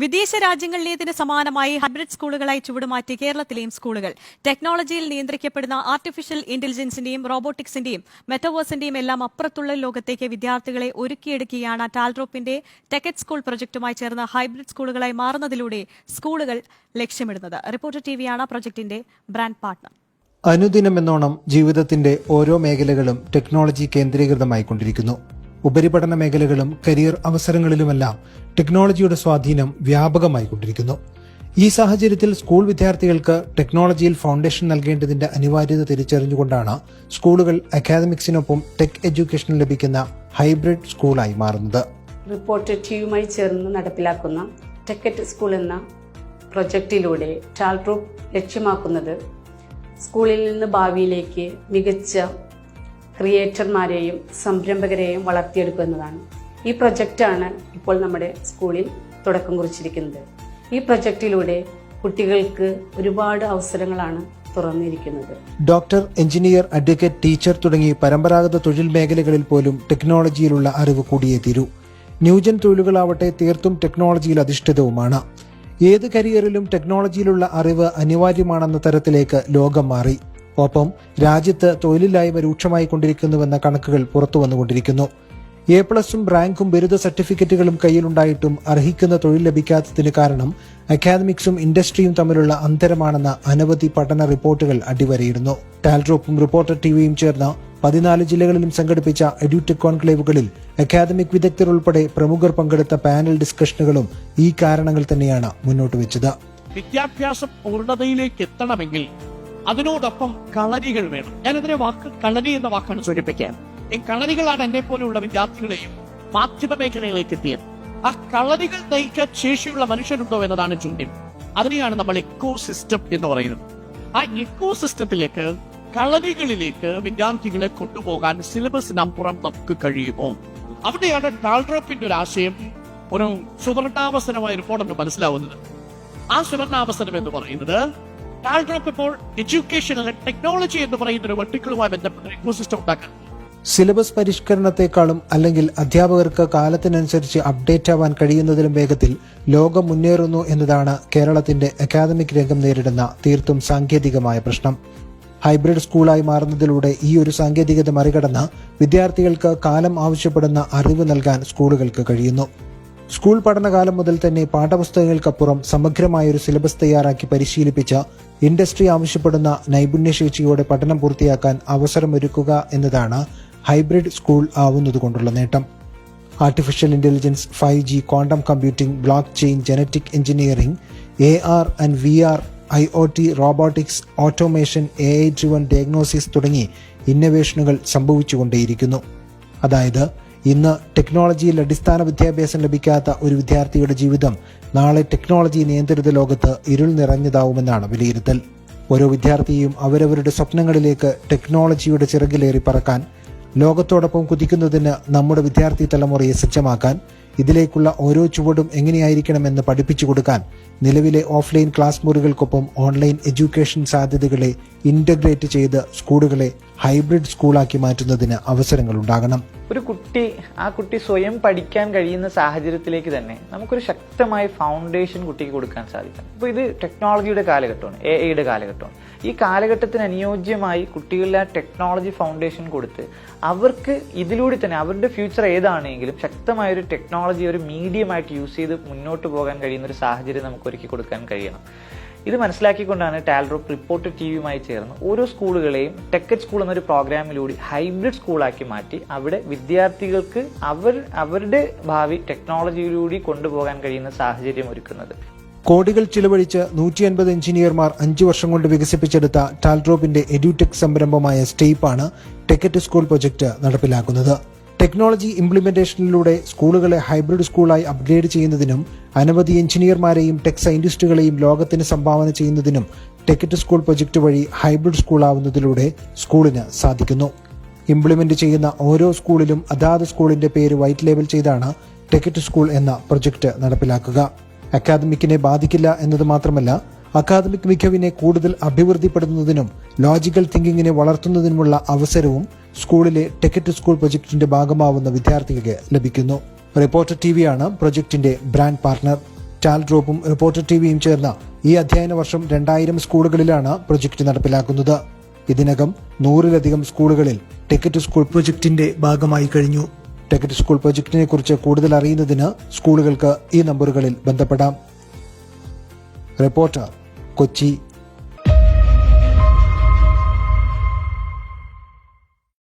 വിദേശ രാജ്യങ്ങളിലേതിന് സമാനമായി ഹൈബ്രിഡ് സ്കൂളുകളായി ചുവടുമാറ്റി കേരളത്തിലെയും സ്കൂളുകൾ. ടെക്നോളജിയിൽ നിയന്ത്രിക്കപ്പെടുന്ന ആർട്ടിഫിഷ്യൽ ഇന്റലിജൻസിന്റെയും റോബോട്ടിക്സിന്റെയും മെറ്റവേഴ്സിന്റെയും എല്ലാം അപ്പുറത്തുള്ള ലോകത്തേക്ക് വിദ്യാർത്ഥികളെ ഒരുക്കിയെടുക്കുകയാണ് ടാൽഡ്രോപ്പിന്റെ ടെക്കറ്റ് സ്കൂൾ പ്രൊജക്ടുമായി ചേർന്ന് ഹൈബ്രിഡ് സ്കൂളുകളായി മാറുന്നതിലൂടെ സ്കൂളുകൾ ലക്ഷ്യമിടുന്നത്. റിപ്പോർട്ടർ ടിവിയാണ് പ്രൊജക്ടിന്റെ ബ്രാൻഡ് പാർട്ണർ അനുദിനമെന്നോണം ജീവിതത്തിന്റെ ഓരോ മേഖലകളും ടെക്നോളജി കേന്ദ്രീകൃതമായിക്കൊണ്ടിരിക്കുന്നു. ഉപരിപഠന മേഖലകളും കരിയർ അവസരങ്ങളിലുമെല്ലാം ടെക്നോളജിയുടെ സ്വാധീനം വ്യാപകമായി കൊണ്ടിരിക്കുന്നു. ഈ സാഹചര്യത്തിൽ സ്കൂൾ വിദ്യാർത്ഥികൾക്ക് ടെക്നോളജിയിൽ ഫൗണ്ടേഷൻ നൽകേണ്ടതിന്റെ അനിവാര്യത തിരിച്ചറിഞ്ഞുകൊണ്ടാണ് സ്കൂളുകൾ അക്കാദമിക്സിനൊപ്പം ടെക് എഡ്യൂക്കേഷൻ ലഭിക്കുന്ന ഹൈബ്രിഡ് സ്കൂളായി മാറുന്നത്. റിപ്പോർട്ടർ ടിയുമായി ചേർന്ന് നടപ്പിലാക്കുന്ന ടെക്കറ്റ് സ്കൂൾ എന്ന പ്രൊജക്റ്റിലൂടെ ടാൽട്രൂപ്പ് ലക്ഷ്യമാക്കുന്നത് സ്കൂളിൽ നിന്ന് ഭാവിയിലേക്ക് മികച്ച ക്രിയേറ്റർമാരെയും സംരംഭകരെയും വളർത്തിയെടുക്കുക എന്നതാണ് ഈ പ്രൊജക്റ്റാണ് ഇപ്പോൾ നമ്മുടെ സ്കൂളിൽ തുടക്കം കുറിച്ചിരിക്കുന്നത്. ഈ പ്രൊജക്റ്റിലൂടെ കുട്ടികൾക്ക് ഒരുപാട് അവസരങ്ങളാണ് തുറന്നിരിക്കുന്നത്. ഡോക്ടർ എഞ്ചിനീയർ അഡ്വക്കേറ്റ് ടീച്ചർ തുടങ്ങി പരമ്പരാഗത തൊഴിൽ മേഖലകളിൽ പോലും ടെക്നോളജിയിലുള്ള അറിവ് കൂടിയേ തീരൂ. ന്യൂജൻ തൊഴിലുകളാവട്ടെ തീർത്തും ടെക്നോളജിയിൽ അധിഷ്ഠിതവുമാണ്. ഏത് കരിയറിലും ടെക്നോളജിയിലുള്ള അറിവ് അനിവാര്യമാണെന്ന തരത്തിലേക്ക് ലോകം മാറി. ഒപ്പം രാജ്യത്ത് തൊഴിലില്ലായ്മ രൂക്ഷമായി കൊണ്ടിരിക്കുന്നുവെന്ന കണക്കുകൾ പുറത്തു വന്നുകൊണ്ടിരിക്കുന്നു. എ പ്ലസും റാങ്കും ബിരുദ സർട്ടിഫിക്കറ്റുകളും കയ്യിലുണ്ടായിട്ടും അർഹിക്കുന്ന തൊഴിൽ ലഭിക്കാത്തതിന് കാരണം അക്കാദമിക്സും ഇൻഡസ്ട്രിയും തമ്മിലുള്ള അന്തരമാണെന്ന അനവധി പഠന റിപ്പോർട്ടുകൾ അടിവരയിരുന്നു ടാൽഡ്രോപ്പും റിപ്പോർട്ടർ ടിവിയും ചേർന്ന പതിനാല് ജില്ലകളിലും സംഘടിപ്പിച്ച എഡ്യൂടെക് കോൺക്ലേവുകളിൽ അക്കാദമിക് വിദഗ്ധർ ഉൾപ്പെടെ പ്രമുഖർ പങ്കെടുത്ത പാനൽ ഡിസ്കഷനുകളും ഈ കാരണങ്ങൾ തന്നെയാണ് മുന്നോട്ട് വെച്ചത് വിദ്യാഭ്യാസം പൂർണതയിലേക്ക് എത്തണമെങ്കിൽ അതിനോടൊപ്പം കളരികൾ വേണം. ഞാനതിനെ വാക്ക് കളരി എന്ന വാക്കാണ് സൂചിപ്പിക്കാൻ. ഈ കളരികളാണ് എന്നെ പോലെയുള്ള വിദ്യാർത്ഥികളെയും മാധ്യമ മേഖലയിലേക്ക് എത്തിയത്. ആ കളരികൾ നയിക്കാൻ ശേഷിയുള്ള മനുഷ്യരുണ്ടോ എന്നതാണ് ചോദ്യം. അതിനെയാണ് നമ്മൾ എക്കോ സിസ്റ്റം എന്ന് പറയുന്നത്. ആ എക്കോ സിസ്റ്റത്തിലേക്ക് കളരികളിലേക്ക് വിദ്യാർത്ഥികളെ കൊണ്ടുപോകാൻ സിലബസിനപ്പുറം നമുക്ക് കഴിയുമോ? അവിടെയാണ് ഡാൾഡ്രോപ്പിന്റെ ഒരു ആശയം ഒരു സുവർണാവസരമായ റിപ്പോർട്ട് മനസ്സിലാവുന്നത്. ആ സുവർണാവസരം എന്ന് പറയുന്നത് ഇപ്പോൾ എഡ്യൂക്കേഷൻ ടെക്നോളജി എന്ന് പറയുന്ന ഒരു വെർട്ടിക്കളുമായി ബന്ധപ്പെട്ട ഇക്കോസിസ്റ്റം ഉണ്ടാക്കാൻ. സിലബസ് പരിഷ്കരണത്തെക്കാളും അല്ലെങ്കിൽ അധ്യാപകർക്ക് കാലത്തിനനുസരിച്ച് അപ്ഡേറ്റ് ആവാൻ കഴിയുന്നതിലും വേഗത്തിൽ ലോകം മുന്നേറുന്നു എന്നതാണ് കേരളത്തിന്റെ അക്കാദമിക് രംഗം നേരിടുന്ന തീർത്തും സാങ്കേതികമായ പ്രശ്നം. ഹൈബ്രിഡ് സ്കൂളായി മാറുന്നതിലൂടെ ഈ ഒരു സാങ്കേതികത മറികടന്ന് വിദ്യാർത്ഥികൾക്ക് കാലം ആവശ്യപ്പെടുന്ന അറിവ് നൽകാൻ സ്കൂളുകൾക്ക് കഴിയുന്നു. സ്കൂൾ പഠനകാലം മുതൽ തന്നെ പാഠപുസ്തകങ്ങൾക്കപ്പുറം സമഗ്രമായ ഒരു സിലബസ് തയ്യാറാക്കി പരിശീലിപ്പിച്ച ഇൻഡസ്ട്രി ആവശ്യപ്പെടുന്ന നൈപുണ്യശേഷിയോടെ പഠനം പൂർത്തിയാക്കാൻ അവസരമൊരുക്കുക എന്നതാണ് ഹൈബ്രിഡ് സ്കൂൾ ആവുന്നതുകൊണ്ടുള്ള നേട്ടം. Artificial intelligence five G quantum computing block chain genetic engineering A R and V R I O T robotics automation A I driven diagnosis തുടങ്ങി ഇന്നവേഷനുകൾ സംഭവിച്ചുകൊണ്ടേയിരിക്കുന്നു. അതായത് ഇന്ന് ടെക്നോളജിയിൽ അടിസ്ഥാന വിദ്യാഭ്യാസം ലഭിക്കാത്ത ഒരു വിദ്യാർത്ഥിയുടെ ജീവിതം നാളെ ടെക്നോളജി നിയന്ത്രിത ലോകത്ത് ഇരുൾ നിറഞ്ഞതാവുമെന്നാണ് വിലയിരുത്തൽ. ഓരോ വിദ്യാർത്ഥിയും അവരവരുടെ സ്വപ്നങ്ങളിലേക്ക് ടെക്നോളജിയുടെ ചിറകിലേറി പറക്കാൻ ലോകത്തോടൊപ്പം കുതിക്കുന്നതിന് നമ്മുടെ വിദ്യാർത്ഥി തലമുറയെ സജ്ജമാക്കാൻ ഇതിലേക്കുള്ള ഓരോ ചുവടും എങ്ങനെയായിരിക്കണമെന്ന് പഠിപ്പിച്ചു കൊടുക്കാൻ നിലവിലെ ഓഫ്ലൈൻ ക്ലാസ് മുറികൾക്കൊപ്പം ഓൺലൈൻ എഡ്യൂക്കേഷൻ സാധ്യതകളെ ഇന്റഗ്രേറ്റ് ചെയ്ത് സ്കൂളുകളെ ഹൈബ്രിഡ് സ്കൂളാക്കി മാറ്റുന്നതിന് അവസരങ്ങൾ ഉണ്ടാകണം ഒരു കുട്ടി ആ കുട്ടി സ്വയം പഠിക്കാൻ കഴിയുന്ന സാഹചര്യത്തിലേക്ക് തന്നെ നമുക്കൊരു ശക്തമായ ഫൗണ്ടേഷൻ കുട്ടിക്ക് കൊടുക്കാൻ സാധിക്കണം. അപ്പോൾ ഇത് ടെക്നോളജിയുടെ കാലഘട്ടമാണ് എ ഐയുടെ കാലഘട്ടമാണ്. ഈ കാലഘട്ടത്തിന് അനുയോജ്യമായി കുട്ടികളിൽ ആ ടെക്നോളജി ഫൗണ്ടേഷൻ കൊടുത്ത് അവർക്ക് ഇതിലൂടെ തന്നെ അവരുടെ ഫ്യൂച്ചർ ഏതാണെങ്കിലും ശക്തമായ ഒരു ടെക്നോളജി ഒരു മീഡിയമായിട്ട് യൂസ് ചെയ്ത് മുന്നോട്ട് പോകാൻ കഴിയുന്ന ഒരു സാഹചര്യം നമുക്ക് ഒരുക്കി കൊടുക്കാൻ കഴിയണം. ഇത് മനസ്സിലാക്കിക്കൊണ്ടാണ് ടാൽറോപ്പ് റിപ്പോർട്ട് ടി വിയുമായി ചേർന്ന് ഓരോ സ്കൂളുകളെയും ടെക്കറ്റ് സ്കൂൾ എന്നൊരു പ്രോഗ്രാമിലൂടെ ഹൈബ്രിഡ് സ്കൂളാക്കി മാറ്റി അവിടെ വിദ്യാർത്ഥികൾക്ക് അവർ അവരുടെ ഭാവി ടെക്നോളജിയിലൂടെ കൊണ്ടുപോകാൻ കഴിയുന്ന സാഹചര്യം ഒരുക്കുന്നത്. കോടികൾ ചിലവഴിച്ച് നൂറ്റി അൻപത് എഞ്ചിനീയർമാർ അഞ്ചു വർഷം കൊണ്ട് വികസിപ്പിച്ചെടുത്ത ടാൽഡ്രോപ്പിന്റെ എഡ്യൂടെക് സംരംഭമായ സ്റ്റേപ്പാണ് ടെക്കറ്റ് സ്കൂൾ പ്രൊജക്ട് നടപ്പിലാക്കുന്നത്. ടെക്നോളജി ഇംപ്ലിമെന്റേഷനിലൂടെ സ്കൂളുകളെ ഹൈബ്രിഡ് സ്കൂളായി അപ്ഗ്രേഡ് ചെയ്യുന്നതിനും അനവധി എഞ്ചിനീയർമാരെയും ടെക് സയന്റിസ്റ്റുകളെയും ലോകത്തിന് സംഭാവന ചെയ്യുന്നതിനും ടെക്കറ്റ് സ്കൂൾ പ്രൊജക്ട് വഴി ഹൈബ്രിഡ് സ്കൂളാവുന്നതിലൂടെ സ്കൂളിന് സാധിക്കുന്നു. ഇംപ്ലിമെന്റ് ചെയ്യുന്ന ഓരോ സ്കൂളിലും അതാത് സ്കൂളിന്റെ പേര് വൈറ്റ് ലേബൽ ചെയ്താണ് ടെക്കറ്റ് സ്കൂൾ എന്ന പ്രൊജക്ട് നടപ്പിലാക്കുക. അക്കാദമിക്കിനെ ബാധിക്കില്ല എന്നത് മാത്രമല്ല അക്കാദമിക് മികവിനെ കൂടുതൽ അഭിവൃദ്ധിപ്പെടുത്തുന്നതിനും ലോജിക്കൽ തിങ്കിങ്ങിനെ വളർത്തുന്നതിനുമുള്ള അവസരവും സ്കൂളിലെ ടെക്കറ്റ് സ്കൂൾ പ്രൊജക്ടിന്റെ ഭാഗമാവുന്ന വിദ്യാർത്ഥികൾക്ക് ലഭിക്കുന്നു. റിപ്പോർട്ടർ ടി വിയാണ് പ്രൊജക്ടിന്റെ ബ്രാൻഡ് പാർട്ണർ ടാൽഡ്രോപ്പും റിപ്പോർട്ടർ ടിവിയും ചേർന്ന ഈ അധ്യയന വർഷം രണ്ടായിരം സ്കൂളുകളിലാണ് പ്രൊജക്ട് നടപ്പിലാക്കുന്നത്. ഇതിനകം നൂറിലധികം സ്കൂളുകളിൽ ടെക്കറ്റ് സ്കൂൾ പ്രൊജക്ടിന്റെ ഭാഗമായി കഴിഞ്ഞു. ടെക്കറ്റ് സ്കൂൾ പ്രൊജക്ടിനെ കുറിച്ച് കൂടുതൽ അറിയുന്നതിന് സ്കൂളുകൾക്ക് ഈ നമ്പറുകളിൽ ബന്ധപ്പെടാം. റിപ്പോർട്ടർ കൊച്ചി